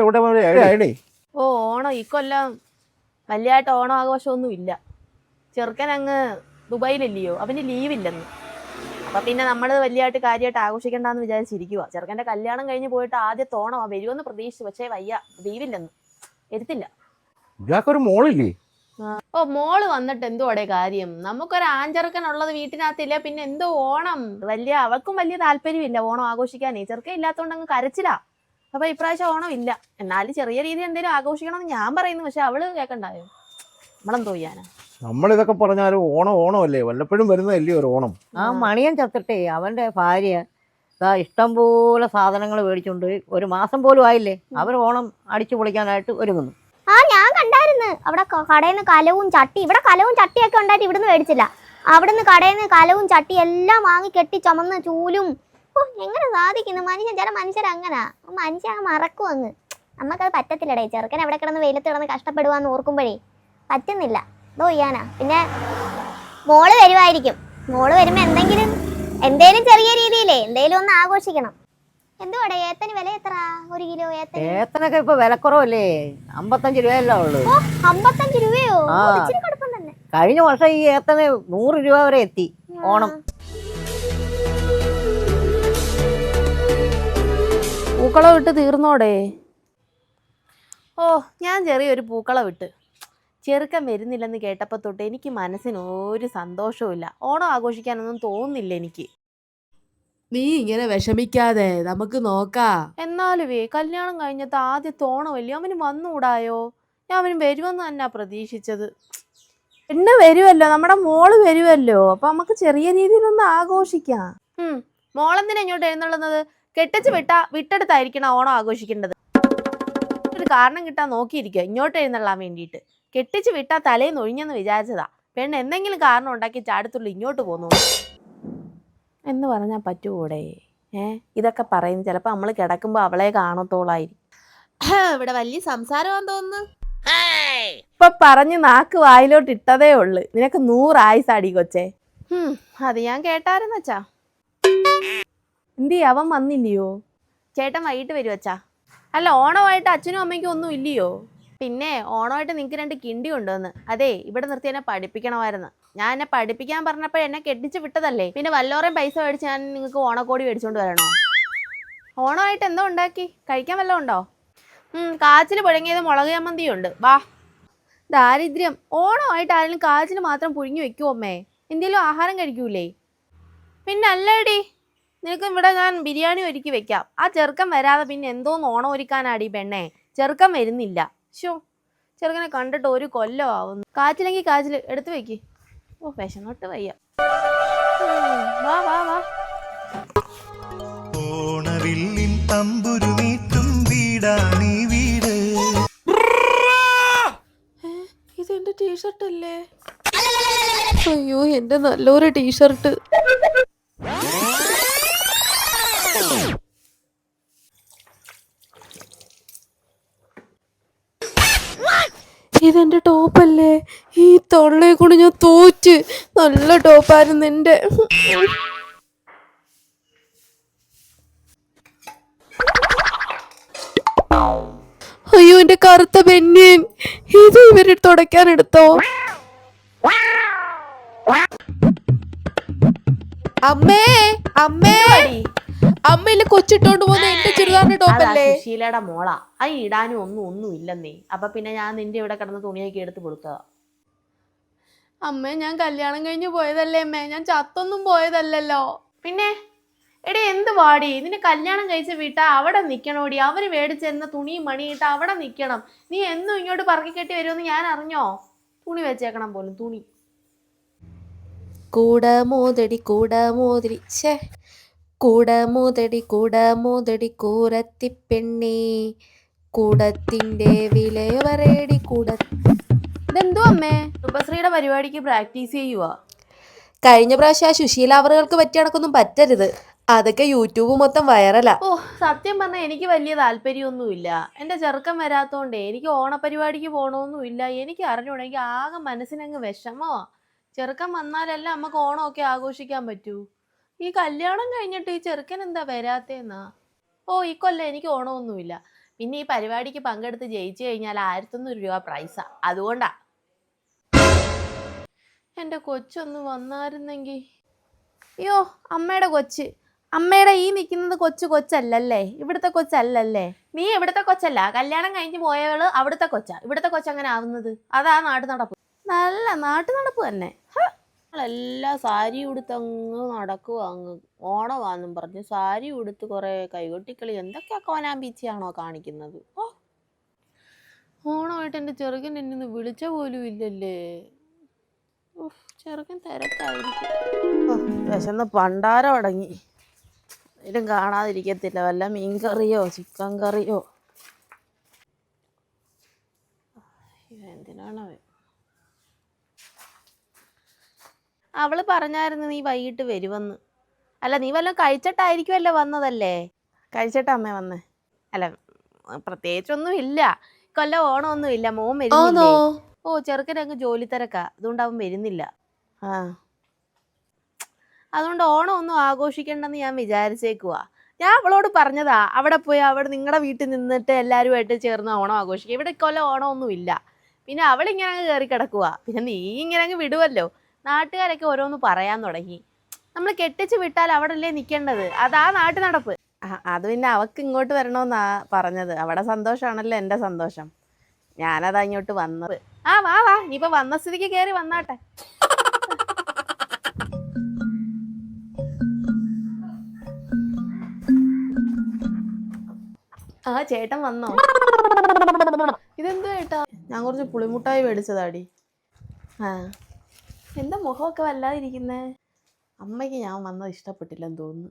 ഓണമൊക്കെ എവിടെ ആയിടേ ഓ ഓണം ഈ കൊല്ലം വലിയതായിട്ട് ഓണം ആഘോഷമൊന്നും ഇല്ല ചെറുക്കൻ അങ്ങ് ദുബായിലല്ലയോ? അവന് ലീവില്ലെന്ന്. അപ്പൊ പിന്നെ നമ്മൾ വലിയതായിട്ട് കാര്യമായിട്ട് ആഘോഷിക്കണ്ടെന്ന് വിചാരിച്ചിരിക്കുക ചെറുക്കന്റെ കല്യാണം കഴിഞ്ഞ് പോയിട്ട് ആദ്യത്തെ ഓണമാ വരുമെന്ന് പ്രതീക്ഷിച്ചു. പക്ഷേ വയ്യ ലീവില്ലെന്ന്. വരുത്തില്ല ഇയാൾക്കൊരു മോളില്ലേ? ഓ മോൾ വന്നിട്ട് എന്തുവാടെ കാര്യം. നമുക്കൊരു ആഞ്ചെറുക്കനുള്ളത് വീട്ടിനകത്തില്ല പിന്നെ എന്തോ ഓണം. വലിയ അവൾക്കും വലിയ താല്പര്യമില്ല ഓണം ആഘോഷിക്കാനേ. ചെറുക്കൻ ഇല്ലാത്തോണ്ട് അങ്ങ് കരച്ചിലാ. അപ്പൊ ഇപ്രാവശ്യം ഓണം ഇല്ല. എന്നാലും ചെറിയ രീതിയിൽ എന്തെങ്കിലും ആഘോഷിക്കണം എന്ന് ഞാൻ പറയുന്നു. പക്ഷെ അവൾ കേൾക്കണ്ടായോ നമ്മളെന്തോ ചെയ്യാനാ? നമ്മളിതൊക്കെ പറഞ്ഞാലും ഓണം ഓണമല്ലേ? വല്ലപ്പോഴും വരുന്നതല്ലേ ഒരു ഓണം? ആ മണിയൻ ചത്തിട്ടേ. അവന്റെ ഭാര്യ ദാ ഇഷ്ടംപോലെ സാധനങ്ങൾ മേടിച്ചുകൊണ്ട് ഒരു മാസം പോലും ആയില്ലേ? അവർ ഓണം അടിച്ചു പൊളിക്കാനായിട്ട് ഒരുങ്ങുന്നു. ആ ഞാൻ കണ്ടായിരുന്നു. അവിടെ കടയിൽ നിന്ന് കലവും ചട്ടി ഇവിടെ കലവും ചട്ടിയൊക്കെ ഉണ്ടായിട്ട് ഇവിടുന്ന് മേടിച്ചില്ല. അവിടുന്ന് കടയിൽ നിന്ന് കലവും ചട്ടി എല്ലാം വാങ്ങി കെട്ടി ചുമന്ന് ചൂലും ഓ എങ്ങനെ സാധിക്കുന്നു? മനുഷ്യൻ ചില മനുഷ്യർ അങ്ങനാ. മനുഷ്യൻ അങ്ങ് മറക്കും അങ്ങ്. നമുക്കത് പറ്റത്തില്ലടേ. ചെറുക്കൻ എവിടെ കിടന്ന് വെയിലത്ത് കിടന്ന് കഷ്ടപ്പെടുവാന്ന് ഓർക്കുമ്പോഴേ. പറ്റുന്നില്ല. എന്തോ ചെയ്യാനാ പിന്നെ മോൾ വരുമായിരിക്കും മോൾ വരുമ്പോ എന്തെങ്കിലും എന്തേലും ചെറിയ രീതിയിലേ എന്തേലും ഒന്ന് ആഘോഷിക്കണം. എന്തുവാടേ ഏത്തന് വില എത്ര ഒരു കിലോ ഏത്തന്? ഏത്തനൊക്കെ ഇപ്പൊ വിലക്കുറവല്ലേ? അമ്പത്തഞ്ച് രൂപയല്ലേ ഉള്ളു. ഓ അമ്പത്തഞ്ച് രൂപയോ? ആ. ഓ, ഇച്ചിരി തന്നെ. കഴിഞ്ഞ വർഷം ഈ ഏത്തന് നൂറ് രൂപ വരെ എത്തി. ഓണം. പൂക്കളം വിട്ട് തീർന്നോടെ? ഓ ഞാൻ ചെറിയൊരു പൂക്കള വിട്ട് ചെറുക്കൻ വരുന്നില്ലെന്ന് കേട്ടപ്പോൾ തൊട്ട് എനിക്ക് മനസ്സിന് ഒരു സന്തോഷവുമില്ല. ഓണം ആഘോഷിക്കാനൊന്നും തോന്നുന്നില്ല എനിക്ക്. നീ ഇങ്ങനെ വിഷമിക്കാതെ നമുക്ക് നോക്കാ. നോക്കാം എന്നാലുവേ കല്യാണം കഴിഞ്ഞത് ആദ്യത്തെ ഓണമല്ലേ? അവന് വന്നുകൂടായോ? ഞാൻ അവന് വരുമെന്ന് തന്നെ പ്രതീക്ഷിച്ചത്. പെണ്ണ് വരുമല്ലോ നമ്മുടെ മോൾ വരുമല്ലോ അപ്പൊ നമുക്ക് ചെറിയ രീതിയിലൊന്ന് ആഘോഷിക്കാം. ഉം മോളെന്തിനാ ഇങ്ങോട്ട് എഴുന്നള്ളുന്നത്? കെട്ടിച്ച് വിട്ട വിട്ടെടുത്തായിരിക്കണം ഓണം ആഘോഷിക്കേണ്ടത്. ഒരു കാരണം കിട്ടാൻ നോക്കിയിരിക്കുക ഇങ്ങോട്ട് എഴുന്നള്ളാൻ വേണ്ടിയിട്ട്. കെട്ടിച്ച് വിട്ട തലേന്ന് ഒഴിഞ്ഞെന്ന് വിചാരിച്ചതാ. പെണ്ണ് എന്തെങ്കിലും കാരണം ഉണ്ടാക്കി ചാടത്തുള്ളൂ ഇങ്ങോട്ട് പോന്നു. എന്ന് പറഞ്ഞാൽ പറ്റുകൂടെ ഏ? ഇതൊക്കെ പറയുന്നത് ചിലപ്പോൾ നമ്മൾ കിടക്കുമ്പോൾ അവളെ കാണത്തോളായിരിക്കും. ഇവിടെ വലിയ സംസാരമാന്ന് തോന്നുന്നു. ഇപ്പൊ പറഞ്ഞ് നാക്ക് വായിലോട്ട് ഇട്ടതേ ഉള്ളു. നിനക്ക് നൂറായി സാടി കൊച്ചേ. ഹും, അത് ഞാൻ കേട്ടായിരുന്നച്ചാ എന്തി അവൻ വന്നില്ലയോ? ചേട്ടൻ വൈകിട്ട് വരും അച്ഛാ. അല്ല ഓണമായിട്ട് അച്ഛനും അമ്മയ്ക്കും ഒന്നും ഇല്ലയോ? പിന്നെ ഓണമായിട്ട് നിങ്ങൾക്ക് രണ്ട് കിണ്ടി കൊണ്ടുവന്ന്. അതെ ഇവിടെ നിർത്തി എന്നെ പഠിപ്പിക്കണമായിരുന്നു. ഞാൻ എന്നെ പഠിപ്പിക്കാൻ പറഞ്ഞപ്പോൾ എന്നെ കെട്ടിച്ച് വിട്ടതല്ലേ? പിന്നെ വല്ലോറേം പൈസ മേടിച്ച് ഞാൻ നിങ്ങൾക്ക് ഓണക്കോടി മേടിച്ചുകൊണ്ട് വരണോ? ഓണമായിട്ട് എന്തോ ഉണ്ടാക്കി? കഴിക്കാൻ വല്ലതും ഉണ്ടോ? കാച്ചിൽ പുഴങ്ങിയത് മുളക് ചമ്മന്തിയും ഉണ്ട്. വാ. ദാരിദ്ര്യം. ഓണമായിട്ട് ആരെങ്കിലും കാച്ചിൽ മാത്രം പുഴുങ്ങി വെക്കുമോ അമ്മേ? എന്തെങ്കിലും ആഹാരം കഴിക്കൂലേ? പിന്നെ അല്ലേടി നിനക്ക് ഇവിടെ ഞാൻ ബിരിയാണി ഒരുക്കി വെക്കാം. ആ ചെറുക്കൻ വരാതെ പിന്നെ എന്തോന്ന് ഓണം ഒരുക്കാനാടി പെണ്ണേ? ചെറുക്കൻ വരുന്നില്ല. ഷോ ചെറുക്കനെ കണ്ടിട്ട് ഒരു കൊല്ലം ആവുന്നു. കാച്ചിലെങ്കിൽ കാച്ചിൽ എടുത്തു വെക്ക്. ഓ വിശന്നിട്ട് വയ്യ. വാ വാ വാ. ഓണവില്ലിൻ തമ്പുരുമീട്ടും വീടാണീ വീട്. ഇത് എന്റെ ടീഷർട്ട് അല്ലേ അയ്യോ എന്റെ നല്ലൊരു ടീഷർട്ട്. ഈ തൊള്ളയെ കൊണ്ട് ഞാൻ തോറ്റ്. നല്ല ടോപ്പായിരുന്നു എന്റെ അയ്യോ എന്റെ കറുത്ത ബെന്യൻ ഇത് ഇവർ തുടയ്ക്കാൻ എടുത്തോ? അമ്മേ അമ്മേ. അമ്മയിൽ കൊച്ചിട്ടോണ്ട് പോകുന്ന എന്റെ ചുരിദാറിന്റെ ടോപ്പല്ലേ? ശീലയുടെ മോളാ. ആ ഇടാനും ഒന്നും ഒന്നും ഇല്ലെന്നേ അപ്പൊ പിന്നെ ഞാൻ നിന്റെ ഇവിടെ കിടന്ന് തുണിയൊക്കെ എടുത്ത് കൊടുത്തതാ അമ്മേ ഞാൻ കല്യാണം കഴിഞ്ഞ് പോയതല്ലേ അമ്മേ? ഞാൻ ചത്തൊന്നും പോയതല്ലല്ലോ. പിന്നെ? എടേ എന്ത് വാടി? നിന്നെ കല്യാണം കഴിച്ച വീട്ടാ അവിടെ നിൽക്കണോടി അവർ മേടിച്ചെന്ന തുണിയും മണിയിട്ട് അവിടെ നിൽക്കണം നീ എന്നും ഇങ്ങോട്ട് പറക്കി കെട്ടി വരുമെന്ന് ഞാൻ അറിഞ്ഞോ? തുണി വെച്ചേക്കണം പോലും തുണി. കൂട മോതടി കൂട മോതടി ഛേ. കൂട മോതടി കൂട മോതടി കൂരത്തി പെണ്ണി കൂടത്തിന്റെ വിലയവരേടി കൂടത്തി കൂട ഇതെന്തോ അമ്മേ? രൂപശ്രീയുടെ പരിപാടിക്ക് പ്രാക്ടീസ് ചെയ്യുക കഴിഞ്ഞ പ്രാവശ്യം ആ സുശീല അവറുകൾക്ക് പറ്റിയ കണക്കൊന്നും പറ്റരുത്. അതൊക്കെ യൂട്യൂബ് മൊത്തം വൈറലാ ഓ സത്യം പറഞ്ഞാൽ എനിക്ക് വലിയ താല്പര്യമൊന്നുമില്ല. എന്റെ ചെറുക്കം വരാത്തോണ്ടേ എനിക്ക് ഓണപരിപാടിക്ക് പോകണമെന്നുമില്ല എനിക്ക് അറിഞ്ഞൂടാ എനിക്ക് ആകെ മനസ്സിനങ്ങ് വിഷമമാ ചെറുക്കൻ വന്നാലല്ല നമുക്ക് ഓണമൊക്കെ ആഘോഷിക്കാൻ പറ്റൂ. ഈ കല്യാണം കഴിഞ്ഞിട്ട് ഈ ചെറുക്കൻ എന്താ വരാത്തേന്നാ? ഓ ഈ കൊല്ലം എനിക്ക് ഓണമൊന്നുമില്ല. പിന്നെ ഈ പരിപാടിക്ക് പങ്കെടുത്ത് ജയിച്ചു കഴിഞ്ഞാൽ ആയിരത്തൊന്നൂറ് രൂപ പ്രൈസാ അതുകൊണ്ടാ എന്റെ കൊച്ചൊന്ന് വന്നായിരുന്നെങ്കിൽ അയ്യോ അമ്മയുടെ കൊച്ച്. അമ്മയുടെ ഈ നിൽക്കുന്നത് കൊച്ചു കൊച്ചല്ലല്ലേ? ഇവിടുത്തെ കൊച്ചല്ലല്ലേ? നീ ഇവിടുത്തെ കൊച്ചല്ല. കല്യാണം കഴിഞ്ഞ് പോയവൾ അവിടുത്തെ കൊച്ചാ. ഇവിടുത്തെ കൊച്ചങ്ങനെ ആവുന്നത്? അതാ നാട്ടു നടപ്പ്. നല്ല നാട്ടു നടപ്പ് തന്നെ. എല്ലാ സാരി ഉടുത്തങ്ങ് നടക്കുക അങ്ങ് ഓണമാന്നും പറഞ്ഞ് സാരി ഉടുത്ത് കുറേ കൈകൊട്ടിക്കളി. എന്തൊക്കെ കോനാമ്പീച്ചയാണോ കാണിക്കുന്നത്? ഓ. ഓണമായിട്ട് എന്റെ ചെറുകൻ എന്നെ വിളിച്ച പോലും ഇല്ലല്ലേ? ചെറുക്കൻ തിരക്കായിരിക്കും. ഓ, വിശന്ന് പണ്ടാരം അടങ്ങി. ഇതും കാണാതിരിക്കത്തില്ല. വല്ല മീൻ കറിയോ ചിക്കൻ കറിയോ. എന്തിനാണ് അവൾ പറഞ്ഞായിരുന്നു നീ വൈകിട്ട് വരുമെന്ന് അല്ല നീ വല്ലതും കഴിച്ചിട്ടായിരിക്കുമല്ലോ വന്നതല്ലേ? കഴിച്ചിട്ടാ അമ്മ വന്നേ. അല്ല പ്രത്യേകിച്ചൊന്നും ഇല്ല. കൊല്ലം ഓണമൊന്നും ഇല്ല. മോൻ വരുന്നില്ലേ? ഓ ചെറുക്കൻ അങ്ങ് ജോലി തിരക്കാ അതുകൊണ്ട് അവൻ വരുന്നില്ല. ആ. അതുകൊണ്ട് ഓണം ഒന്നും ആഘോഷിക്കണ്ടെന്ന് ഞാൻ വിചാരിച്ചേക്കുവാ. ഞാൻ അവളോട് പറഞ്ഞതാ അവിടെ പോയി അവിടെ നിങ്ങളുടെ വീട്ടിൽ നിന്നിട്ട് എല്ലാവരുമായിട്ട് ചേർന്ന് ഓണം ആഘോഷിക്കുക ഇവിടെ കൊല്ലം ഓണമൊന്നും ഇല്ല പിന്നെ അവളിങ്ങനെ അങ്ങ് കയറി കിടക്കുക പിന്നെ നീ ഇങ്ങനെ അങ്ങ് വിടുവല്ലോ. നാട്ടുകാരൊക്കെ ഓരോന്ന് പറയാൻ തുടങ്ങി. നമ്മൾ കെട്ടിച്ച് വിട്ടാൽ അവിടെ അല്ലേ നിൽക്കേണ്ടത് അതാ നാട്ടു നടപ്പ്. അത് പിന്നെ അവക്ക് ഇങ്ങോട്ട് വരണമെന്നാ പറഞ്ഞത്. അവിടെ സന്തോഷമാണല്ലോ എന്റെ സന്തോഷം. ഞാനതാ ഇങ്ങോട്ട് വന്നത്. ആ വാ വാ. നീ ഇപ്പം വന്ന സ്ഥിതിക്ക് കയറി വന്നാട്ടെ. ആ ചേട്ടൻ വന്നോ? ഇതെന്താ ചേട്ടാ? ഞാൻ കുറച്ച് പുളിമുട്ടായി മേടിച്ചതാടി. ആ. എന്താ മുഖമൊക്കെ വല്ലാതിരിക്കുന്നേ? അമ്മയ്ക്ക് ഞാൻ വന്നത് ഇഷ്ടപ്പെട്ടില്ലെന്ന് തോന്നുന്നു.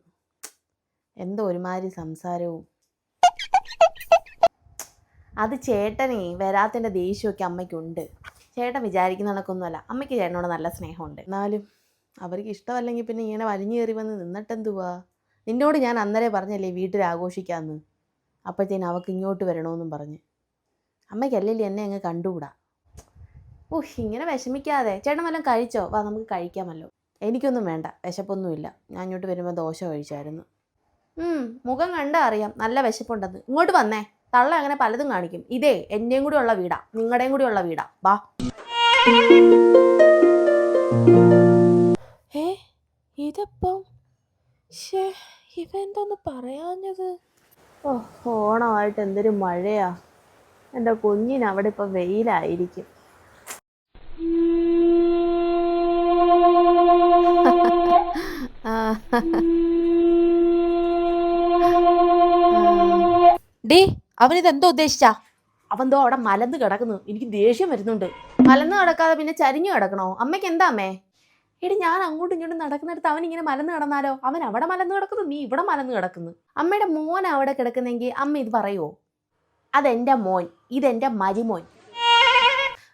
എന്തോ ഒരുമാതിരി സംസാരവും. അത് ചേട്ടനെ വരാത്തതിന്റെ ദേഷ്യമൊക്കെ അമ്മയ്ക്കുണ്ട്. ചേട്ടൻ വിചാരിക്കുന്ന കണക്കൊന്നുമല്ല. അമ്മയ്ക്ക് ചേട്ടനോട് നല്ല സ്നേഹമുണ്ട്. എന്നാലും അവർക്ക് ഇഷ്ടമല്ലെങ്കിൽ പിന്നെ ഇങ്ങനെ വലിഞ്ഞു കയറി വന്ന് നിന്നിട്ടെന്തുവാ? നിന്നോട് ഞാൻ അന്നേരെ പറഞ്ഞല്ലേ വീട്ടിൽ ആഘോഷിക്കാമെന്ന് അപ്പോഴത്തേന് അവൾക്ക് ഇങ്ങോട്ട് വരണമെന്നും പറഞ്ഞ്. അമ്മയ്ക്കല്ലേ എന്നെ അങ്ങ് കണ്ടുകൂടാ? ഓഹ് ഇങ്ങനെ വിഷമിക്കാതെ. ചേട്ടൻ വല്ലതും കഴിച്ചോ? വാ നമുക്ക് കഴിക്കാമല്ലോ. എനിക്കൊന്നും വേണ്ട വിശപ്പൊന്നുമില്ല. ഞാൻ ഇങ്ങോട്ട് വരുമ്പോൾ ദോശ കഴിച്ചായിരുന്നു. മുഖം കണ്ടാ അറിയാം. നല്ല വിശപ്പുണ്ടെന്ന്. ഇങ്ങോട്ട് വന്നേ. തള്ള അങ്ങനെ പലതും കാണിക്കും. ഇതേ എന്റെയും കൂടി ഉള്ള വീടാ. നിങ്ങളുടെയും കൂടി ഉള്ള വീടാ. വാ. ഏ ഇതപ്പം? ഇവ ഇവെന്തോന്ന് പറയാഞ്ഞത്? ഓ ഓണമായിട്ട് എന്തൊരു മഴയാ. എന്റെ കുഞ്ഞിന് അവിടെ ഇപ്പം വെയിലായിരിക്കും. ഡേ അവൻ ഇതെന്തോ ഉദ്ദേശിച്ചാ? അവന്തോ അവിടെ മലന്ന് കിടക്കുന്നു. എനിക്ക് ദേഷ്യം വരുന്നുണ്ട്. മലന്ന് കിടക്കാതെ പിന്നെ ചരിഞ്ഞു കിടക്കണോ? അമ്മയ്ക്ക് എന്താ അമ്മേ? എടി ഞാൻ അങ്ങോട്ടും ഇങ്ങോട്ടും നടക്കുന്നിടത്ത് അവൻ ഇങ്ങനെ മലന്ന് കിടന്നാലോ? അവൻ അവിടെ മലന്ന് കിടക്കുന്നു നീ ഇവിടെ മലന്ന് കിടക്കുന്നു. അമ്മയുടെ മോൻ അവിടെ കിടക്കുന്നെങ്കിൽ അമ്മ ഇത് പറയുമോ അതെന്റെ മോൻ ഇതെന്റെ മരിമോൻ.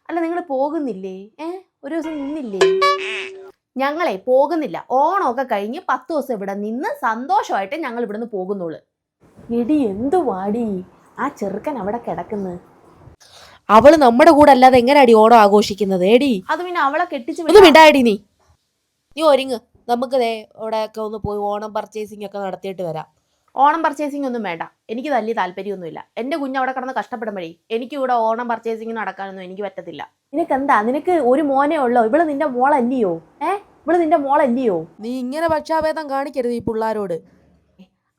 അല്ല നിങ്ങൾ പോകുന്നില്ലേ? ഏ ഒരു ദിവസം നിന്നില്ലേ? ഞങ്ങളെ പോകുന്നില്ല. ഓണമൊക്കെ കഴിഞ്ഞ് പത്ത് ദിവസം ഇവിടെ നിന്ന് സന്തോഷമായിട്ട് ഞങ്ങൾ ഇവിടുന്ന് പോകുന്നുള്ളു. എടി എന്തു വാടി? ആ ചെറുക്കൻ അവിടെ കിടക്കുന്നു. അവൾ നമ്മുടെ കൂടെ അല്ലാതെ എങ്ങനെയാടി ഓണം ആഘോഷിക്കുന്നത്? ഏടി അത് പിന്നെ അവളെ കെട്ടിച്ചു വിടാടി നീ. നീ ഒരുങ്ങ്. നമുക്ക് ദേ ഇവിടെയൊക്കെ ഒന്ന് പോയി ഓണം പർച്ചേസിംഗ് ഒക്കെ നടത്തിയിട്ട് വരാം. ഓണം പർച്ചേസിംഗ് ഒന്നും വേണ്ട. എനിക്ക് വലിയ താല്പര്യമൊന്നുമില്ല. എന്റെ കുഞ്ഞ് അവിടെ കിടന്ന് കഷ്ടപ്പെടുമ്പോഴേ എനിക്ക് ഇവിടെ ഓണം പർച്ചേസിംഗ് നടക്കാനൊന്നും എനിക്ക് പറ്റത്തില്ല. നിനക്ക് എന്താ നിനക്ക് ഒരു മോനേ ഉള്ളോ? ഇവൾ നിന്റെ മോളല്ലയോ? ഏ? ഇവൾ നിന്റെ മോളല്ലയോ? നീ ഇങ്ങനെ പക്ഷാഭേദം കാണിക്കരുത് ഈ പിള്ളാരോട്.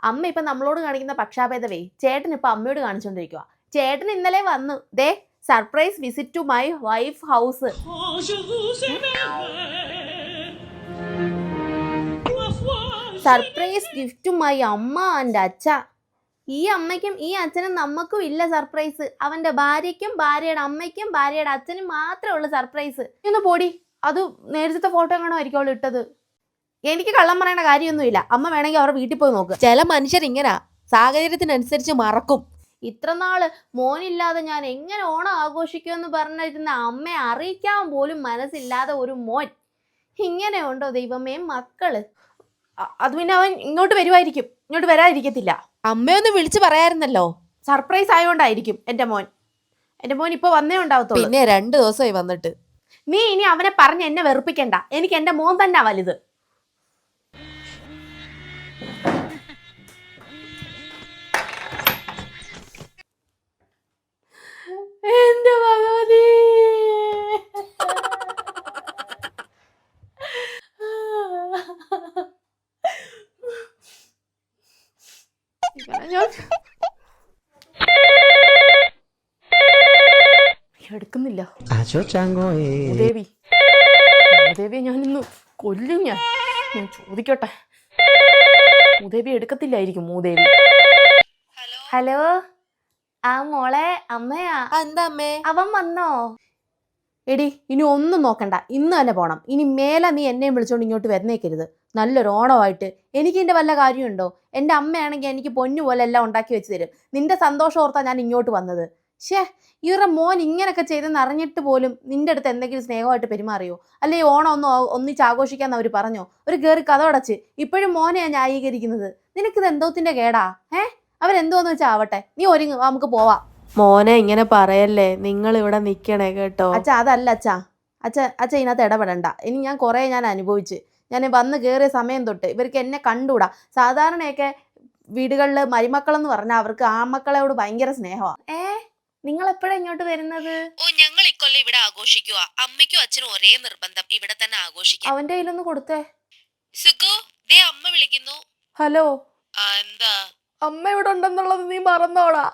അമ്മ ഇപ്പൊ നമ്മളോട് കാണിക്കുന്ന പക്ഷാഭേദവേ ചേട്ടൻ ഇപ്പൊ അമ്മയോട് കാണിച്ചോണ്ടിരിക്കുക ചേട്ടൻ ഇന്നലെ വന്നു ദേ surprise visit to my wife house surprise ഗിഫ്റ്റുമായി my അമ്മ ആൻഡ് അച്ഛ. ഈ അമ്മയ്ക്കും ഈ അച്ഛനും നമുക്കും ഇല്ല സർപ്രൈസ്. അവന്റെ ഭാര്യയ്ക്കും ഭാര്യയുടെ അമ്മയ്ക്കും ഭാര്യയുടെ അച്ഛനും മാത്രമേ ഉള്ളൂ സർപ്രൈസ്. ഒന്ന് പോടി. അത് നേരത്തെ ഫോട്ടോ കാണാൻ ആയിരിക്കും അവൾ ഇട്ടത്. എനിക്ക് കള്ളം പറയേണ്ട കാര്യമൊന്നുമില്ല. അമ്മ വേണമെങ്കിൽ അവരുടെ വീട്ടിൽ പോയി നോക്ക്. ചില മനുഷ്യർ ഇങ്ങനെ. സാഹചര്യത്തിനനുസരിച്ച് മറക്കും. ഇത്ര നാൾ മോനില്ലാതെ ഞാൻ എങ്ങനെ ഓണം ആഘോഷിക്കുമെന്ന് പറഞ്ഞിരുന്ന അമ്മയെ അറിയിക്കാൻ പോലും മനസ്സില്ലാതെ ഒരു മോൻ. ഇങ്ങനെയുണ്ടോ ദൈവമേ മക്കൾ? അത് പിന്നെ അവൻ ഇങ്ങോട്ട് വരുമായിരിക്കും ഇങ്ങോട്ട് വരാതിരിക്കത്തില്ല. അമ്മയൊന്ന് വിളിച്ചു പറയാമായിരുന്നല്ലോ സർപ്രൈസ് ആയതുകൊണ്ടായിരിക്കും എന്റെ മോൻ. എന്റെ മോൻ ഇപ്പൊ വന്നേ ഉണ്ടാവത്തുള്ളൂ. പിന്നെ രണ്ടു ദിവസമായി വന്നിട്ട്. നീ ഇനി അവനെ പറഞ്ഞ് എന്നെ വെറുപ്പിക്കണ്ട. എനിക്ക് എന്റെ മോൻ തന്നെ വലുത്. എന്റെ ഭഗവാൻ എടുക്കുന്നില്ല ദേവി ദേവി ഞാനിന്ന് കൊല്ലും ഞാൻ. ഞാൻ ചോദിക്കട്ടെ. മൂദേവി എടുക്കത്തില്ലായിരിക്കും മൂദേവി ഹലോ? ആ മോളെ അമ്മയാ? എന്താ അമ്മേ? അവൻ വന്നോ? എടി ഇനി ഒന്നും നോക്കണ്ട. ഇന്ന് തന്നെ പോണം. ഇനി മേലെ നീ എന്നെയും വിളിച്ചോണ്ട് ഇങ്ങോട്ട് വരുന്നേക്കരുത്. നല്ലൊരു ഓണമായിട്ട്. എനിക്ക് എന്റെ വല്ല കാര്യമുണ്ടോ? എന്റെ അമ്മയാണെങ്കിൽ എനിക്ക് പൊന്നു പോലെ എല്ലാം ഉണ്ടാക്കി വെച്ച് തരും. നിന്റെ സന്തോഷം ഓർത്താ ഞാൻ ഇങ്ങോട്ട് വന്നത്. ഷേ ഇവരുടെ മോൻ ഇങ്ങനെയൊക്കെ ചെയ്തെന്ന് അറിഞ്ഞിട്ട് പോലും നിന്റെ അടുത്ത് എന്തെങ്കിലും സ്നേഹമായിട്ട് പെരുമാറിയോ? അല്ലെ ഈ ഓണം ഒന്ന് ഒന്നിച്ച് ആഘോഷിക്കാന്ന് അവർ പറഞ്ഞോ? ഒരു കയറി കഥ ഇപ്പോഴും മോനെയാണ് ന്യായീകരിക്കുന്നത്. നിനക്കിത് എന്തോത്തിന്റെ കേടാ? ഏ അവരെന്തോന്ന് വെച്ചാ ആവട്ടെ. നീ ഒരുങ്ങ് നമുക്ക് പോവാം. മോനെ ഇങ്ങനെ പറയല്ലേ? നിങ്ങൾ ഇവിടെ നിൽക്കണേ കേട്ടോ. അച്ഛ അതല്ല അച്ഛാ. അച്ഛ അച്ഛ ഇതിനകത്ത് ഇടപെടണ്ട. ഇനി ഞാൻ കുറേ ഞാൻ അനുഭവിച്ച്. ഞാൻ വന്ന് കയറിയ സമയം തൊട്ട് ഇവർക്ക് എന്നെ കണ്ടുകൂടാ. സാധാരണയൊക്കെ വീടുകളിൽ മരുമക്കളെന്ന് പറഞ്ഞാൽ അവർക്ക് ആമക്കളോട് ഭയങ്കര സ്നേഹമാണ് ഏ നിങ്ങൾ എപ്പോഴാ ഇങ്ങോട്ട് വരുന്നത്? ഓ ഞങ്ങൾ ഇക്കൊല്ലം ഇവിടെ ആഘോഷിക്കുക അമ്മയ്ക്കും അച്ഛനും ഒരേ നിർബന്ധം. ഇവിടെ തന്നെ ആഘോഷിക്കാം. അവന്റെ കയ്യിലൊന്ന് കൊടുത്തേ. സുഖു ദേ അമ്മ വിളിക്കുന്നു. ഹലോ? ആ, എന്താ? അമ്മ ഇവിടെ ഉണ്ടെന്നുള്ളത് നീ മറന്നോളാ.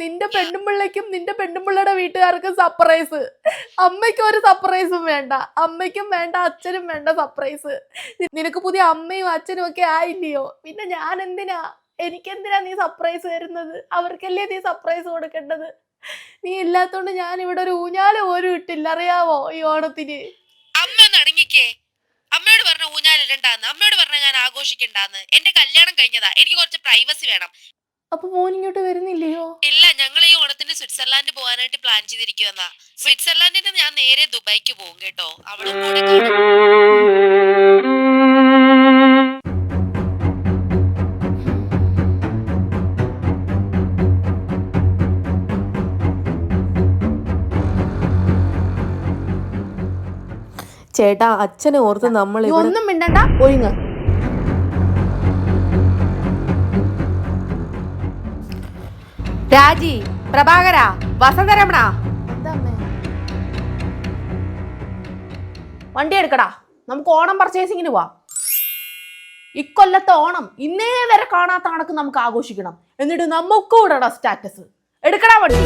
നിന്റെ പെണ്ണുമ്പിള്ളയ്ക്കും നിന്റെ പെണ്ണുമ്പിള്ളയുടെ വീട്ടുകാർക്കും സർപ്രൈസ് അമ്മയ്ക്കും ഒരു സർപ്രൈസും വേണ്ട. അമ്മയ്ക്കും വേണ്ട അച്ഛനും വേണ്ട സർപ്രൈസ് നിനക്ക് പുതിയ അമ്മയും അച്ഛനും ഒക്കെ ആയില്ലയോ? പിന്നെ ഞാൻ എന്തിനാ? എനിക്കെന്തിനാ നീ സർപ്രൈസ് തരുന്നത് അവർക്കല്ലേ നീ സർപ്രൈസ് കൊടുക്കേണ്ടത്? നീ ഇല്ലാത്തോണ്ട് ഞാൻ ഇവിടെ ഒരു ഊഞ്ഞാൽ പോലും ഇട്ടില്ല. അറിയാവോ ഈ ഓണത്തിന്? അമ്മ നടങ്ങിക്കേ അമ്മയോട് പറഞ്ഞ ഊഞ്ഞാലിരണ്ടാന്ന് അമ്മയോട് പറഞ്ഞ ഞാൻ ആഘോഷിക്കണ്ടാന്ന്. എന്റെ കല്യാണം കഴിഞ്ഞതാ. എനിക്ക് കുറച്ച് പ്രൈവസി വേണം. അപ്പൊ മോൻ ഇങ്ങോട്ട് വരുന്നില്ലയോ? ഇല്ല ഞങ്ങൾ ഈ ഓണത്തിന് സ്വിറ്റ്സർലാൻഡ് പോകാനായിട്ട് പ്ലാൻ ചെയ്തിരിക്കുവെന്നാ. സ്വിറ്റ്സർലാൻഡിൽ നിന്ന് ഞാൻ നേരെ ദുബായിക്ക് പോകും കേട്ടോ. അവിടെ കൂടെ കാണാം. ചേട്ടാ അച്ഛനെ ഓർത്ത് നമ്മൾ ഒന്നും മിണ്ടണ്ട. ഒഴുങ്ങ് രാജി പ്രഭാകര വസന്തരമണ. അമ്മേ? വണ്ടി എടുക്കടാ. നമുക്ക് ഓണം പർച്ചേസിങ്ങിന് പോവാം. ഇക്കൊല്ലത്തെ ഓണം ഇന്നേ വരെ കാണാത്ത കണക്ക് നമുക്ക് ആഘോഷിക്കണം. എന്നിട്ട് നമുക്ക് കൂടെ സ്റ്റാറ്റസ് എടുക്കടാ വണ്ടി.